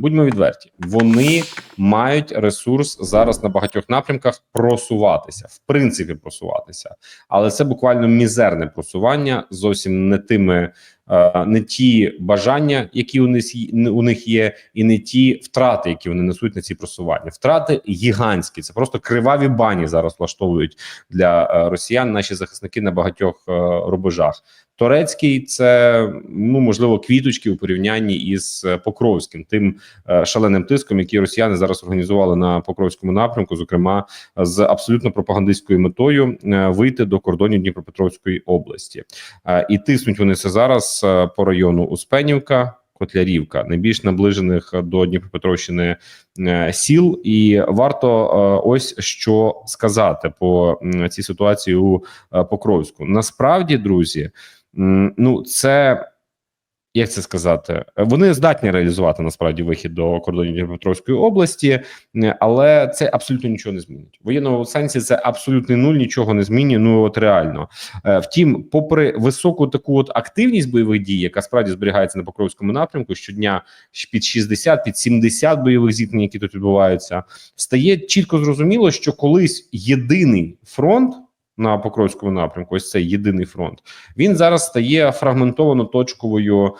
будьмо відверті, вони мають ресурс зараз на багатьох напрямках просуватися, в принципі, просуватися, але це буквально мізерне просування, зовсім не тими, е, не ті бажання, які у них у них є, і не ті втрати, які вони несуть на ці просування. Втрати гігантські. Це просто криваві бані зараз влаштовують для е, росіян наші захисники на багатьох е, рубежах. Торецький це ну можливо квіточки у порівнянні із е, Покровським, тим е, шаленим тиском, який росіяни зараз організували на Покровському напрямку, зокрема з абсолютно пропагандистською метою е, вийти до кордонів Дніпропетровської області, і тиснуть вони це зараз по району Успенівка. Котлярівка, найбільш наближених до Дніпропетровщини сіл, і варто ось що сказати по цій ситуації у Покровську. Насправді, друзі, ну це як це сказати, вони здатні реалізувати насправді вихід до кордонів Дніпропетровської області, але це абсолютно нічого не змінить. Воєнному сенсі це абсолютний нуль, нічого не змінює. Ну от реально. Е, Втім, попри високу таку от активність бойових дій, яка справді зберігається на Покровському напрямку, щодня під 60, під 70 бойових зіткнень, які тут відбуваються, стає чітко зрозуміло, що колись єдиний фронт. На Покровському напрямку, ось цей єдиний фронт. Він зараз стає фрагментовано точковою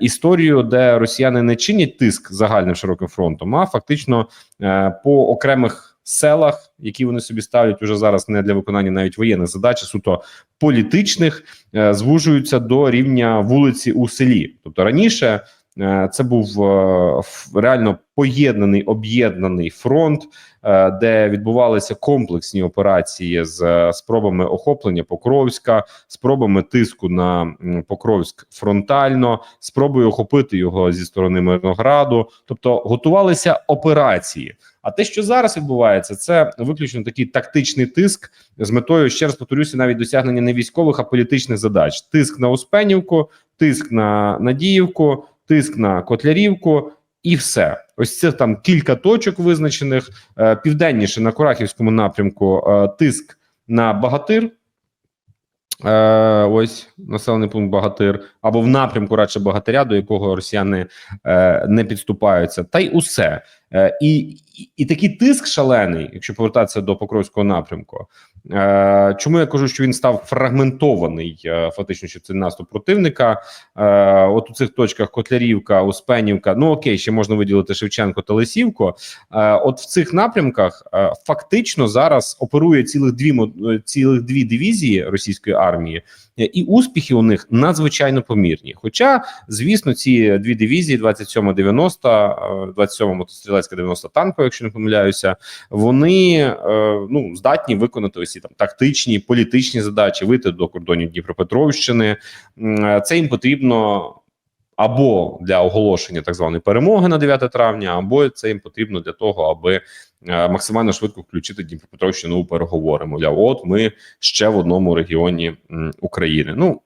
історією, де росіяни не чинять тиск загальним широким фронтом, а фактично е, по окремих селах, які вони собі ставлять уже зараз не для виконання навіть воєнних задач, а суто політичних, е, звужуються до рівня вулиці у селі. Тобто раніше це був е, реально поєднаний об'єднаний фронт, е, де відбувалися комплексні операції з е, спробами охоплення Покровська, спробами тиску на Покровськ фронтально, спробою охопити його зі сторони Мирнограду. Тобто готувалися операції. А те, що зараз відбувається, це виключно такий тактичний тиск з метою ще раз повторюся, навіть досягнення не військових, а політичних задач: тиск на Успенівку, тиск на Надіївку, тиск на Котлярівку. І все, ось це там кілька точок визначених Е, південніше на Курахівському напрямку. е, Тиск на Багатир. Е, ось населений пункт Багатир, або в напрямку радше Багатиря, до якого росіяни не підступаються, та й усе. Е, і, і, такий тиск шалений, якщо повертатися до Покровського напрямку. Е, чому я кажу, що він став фрагментований, е, фактично, що це наступ противника? От у цих точках Котлярівка, Успенівка, ну окей, ще можна виділити Шевченко та Лисівку. Е, от в цих напрямках фактично зараз оперує цілих дві цілих дві дивізії російської армії, і успіхи у них надзвичайно помірні. Хоча, звісно, ці дві дивізії 27-90, е, 27 мотострілецька 90 танкова, якщо не помиляюся, вони е, ну здатні виконати ці там тактичні політичні задачі, вийти до кордонів Дніпропетровщини. Е, Це їм потрібно. Або для оголошення так званої перемоги на 9 травня, або це їм потрібно для того, аби е, максимально швидко включити Дніпропетровщину у переговори. Мовляв, от ми ще в одному регіоні України. Ну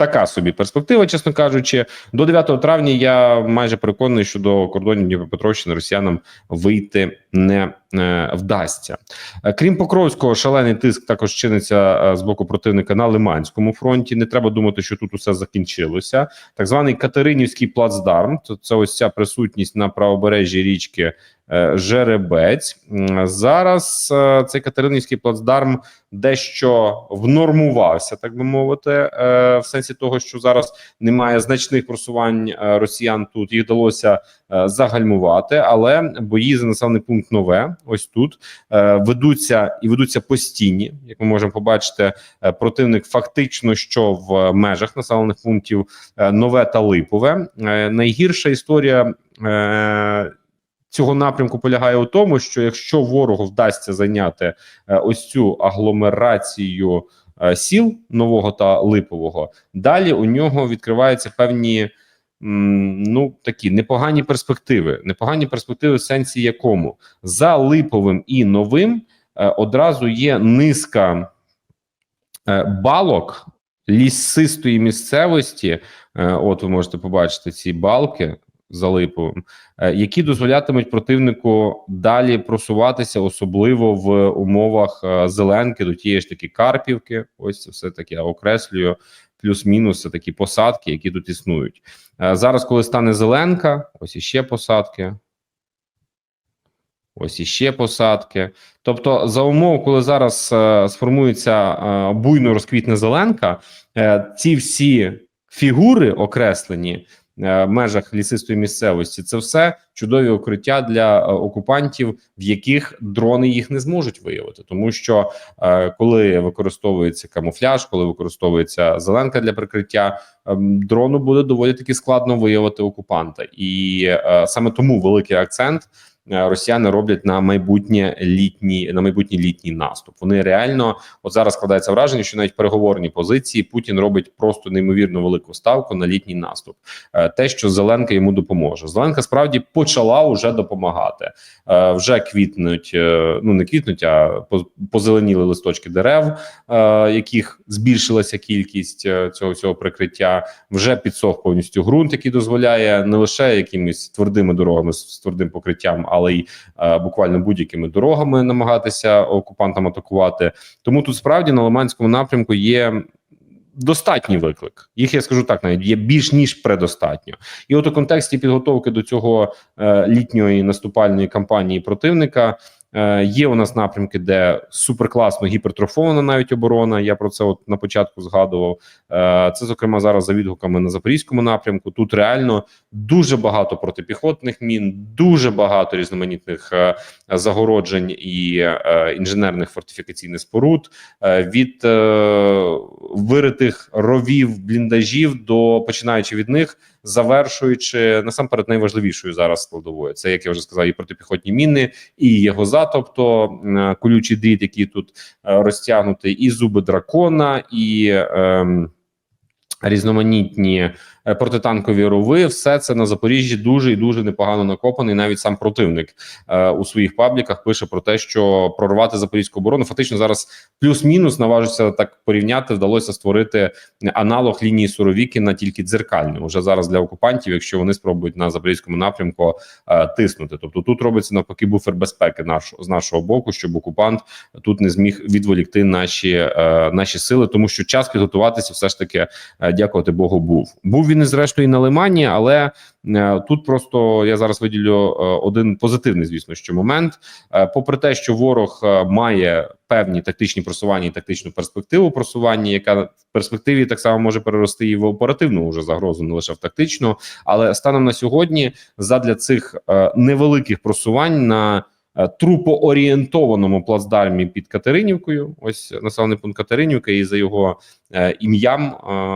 така собі перспектива, чесно кажучи. До 9 травня я майже переконаний, що до кордонів Дніпропетровщини росіянам вийти не е, вдасться. Е, Крім Покровського, шалений тиск також чиниться е, з боку противника на Лиманському фронті. Не треба думати, що тут усе закінчилося. Так званий Катеринівський плацдарм. То це ось ця присутність на правобережжі річки Жеребець. Зараз е, цей Катеринівський плацдарм дещо внормувався, так би мовити, е, в сенсі того, що зараз немає значних просувань е, росіян. Тут їх вдалося е, загальмувати, але бої за населений пункт нове. Ось тут е, ведуться і ведуться постійні, як ми можемо побачити, е, противник фактично що в межах населених пунктів е, нове та липове. Е, Найгірша історія. Цього напрямку полягає у тому, що якщо ворогу вдасться зайняти е, ось цю агломерацію е, сіл нового та липового, далі у нього відкриваються певні ну такі непогані перспективи. Непогані перспективи в сенсі якому за липовим і новим е, одразу є низка балок лісистої місцевості. От ви можете побачити ці балки за липовим, е, які дозволятимуть противнику далі просуватися, особливо в умовах е, зеленки до тієї ж таки Карпівки. Ось це все таки я окреслюю плюс-мінус це такі посадки, які тут існують. Е, Зараз, коли стане зеленка, ось іще посадки. Ось іще посадки. Тобто, за умов, коли зараз е, сформується е, буйно розквітне зеленка, е, ці всі фігури окреслені межах лісистої місцевості, це все чудові укриття для е, окупантів, в яких дрони їх не зможуть виявити, тому що е, коли використовується камуфляж, коли використовується зеленка для прикриття, ем, дрону буде доволі таки складно виявити окупанта, і е, саме тому великий акцент. Е, Росіяни роблять на майбутнє літній на майбутній літній наступ. Вони реально от зараз складається враження, що навіть переговорні позиції Путін робить просто неймовірно велику ставку на літній наступ. Е, Те, що Зеленка йому допоможе. Зеленка справді почала уже допомагати. Е, Вже квітнуть, ну не квітнуть, а поз- позеленіли листочки дерев, яких збільшилася кількість цього всього прикриття. Вже підсох повністю ґрунт, який дозволяє не лише якимись твердими дорогами з твердим покриттям, але й буквально будь-якими дорогами намагатися окупантам атакувати. Тому тут справді на Лиманському напрямку є. Достатній виклик, їх я скажу так, навіть є більш ніж предостатньо, і от у контексті підготовки до цього е, літньої наступальної кампанії противника е, є у нас напрямки, де суперкласно гіпертрофована навіть оборона. Я про це от на початку згадував. Е, це зокрема зараз за відгуками на запорізькому напрямку. Тут реально дуже багато протипіхотних мін, дуже багато різноманітних е, загороджень і інженерних фортифікаційних споруд від виритих ровів бліндажів до починаючи від них, завершуючи насамперед найважливішою зараз складовою. Це як я вже сказав, і протипіхотні міни, і його тобто е, колючий дріт, який тут е, розтягнутий, і зуби дракона, і. Е, Різноманітні е, протитанкові рови, все це на Запоріжжі дуже і дуже непогано накопаний. Навіть сам противник е, у своїх пабліках пише про те, що прорвати запорізьку оборону фактично зараз плюс-мінус наважуся так порівняти. Вдалося створити аналог лінії Суровіки на тільки дзеркальну. Уже зараз для окупантів, якщо вони спробують на запорізькому напрямку е, тиснути. Тобто тут робиться навпаки буфер безпеки наш з нашого боку, щоб окупант тут не зміг відволікти наші, е, наші сили, тому що час підготуватися все ж таки. е, Дякувати Богу, був був він і зрештою на лимані, але е, тут просто я зараз виділю е, один позитивний, звісно, що момент. Е, попри те, що ворог має певні тактичні просування і тактичну перспективу просування, яка в перспективі так само може перерости і в оперативну уже загрозу, не лише в тактичну. Але станом на сьогодні, задля цих невеликих просувань на трупоорієнтованому плацдармі під Катеринівкою, ось населений пункт Катеринівка, і за його е, ім'ям,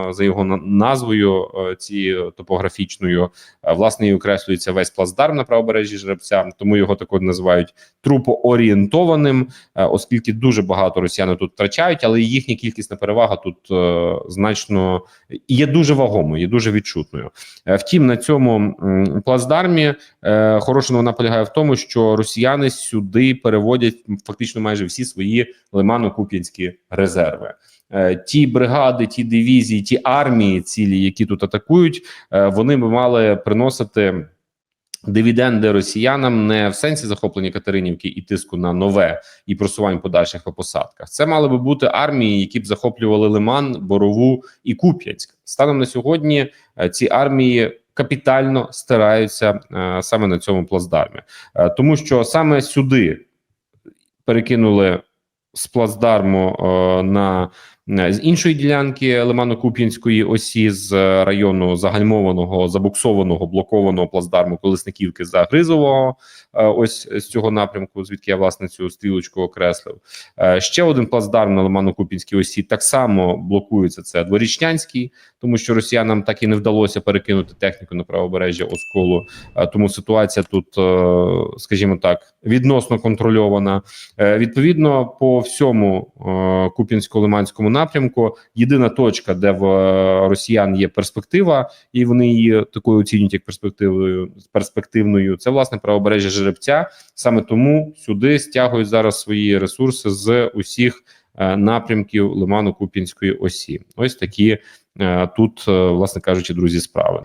е, за його на- назвою е, цією топографічною, е, власне, і окреслюється весь плацдарм на правобережжі жеребця, тому його також називають трупоорієнтованим, е, оскільки дуже багато росіяни тут втрачають, але їхня кількісна перевага тут е, значно є дуже вагомою, є дуже відчутною. Е, Втім, на цьому плацдармі е, хороша новина полягає в тому, що росіяни сюди переводять фактично майже всі свої лимано-куп'янські резерви. Е, Ті бригади, ті дивізії, ті армії, цілі, які тут атакують, е, вони би мали приносити. Дивіденди росіянам не в сенсі захоплення Катеринівки і тиску на нове і просувань подальших по посадках. Це мали би бути армії, які б захоплювали Лиман, Борову і Куп'янськ. Станом на сьогодні е, ці армії капітально стираються е, саме на цьому плацдармі, Е, тому що саме сюди перекинули з плацдарму е, на з іншої ділянки Лимано-Куп'янської осі з е, району загальмованого, забуксованого, блокованого плацдарму Колесниківки за Гризового. е, Ось з цього напрямку, звідки я власне цю стрілочку окреслив. Е, Ще один плацдарм на Лимано-Куп'янській осі так само блокується. Це Дворічнянський, тому що росіянам так і не вдалося перекинути техніку на правобережжя Осколу. Е, Тому ситуація тут, е, скажімо так, відносно контрольована. Е, Відповідно, по всьому е, Куп'янсько-Лиманському напрямку єдина точка, де в е, росіян є перспектива, і вони її такою оцінюють як перспективою перспективною. Це власне правобережжя жеребця. Саме тому сюди стягують зараз свої ресурси з усіх е, напрямків лиману Купінської осі. Ось такі е, тут, власне кажучи, друзі, справи.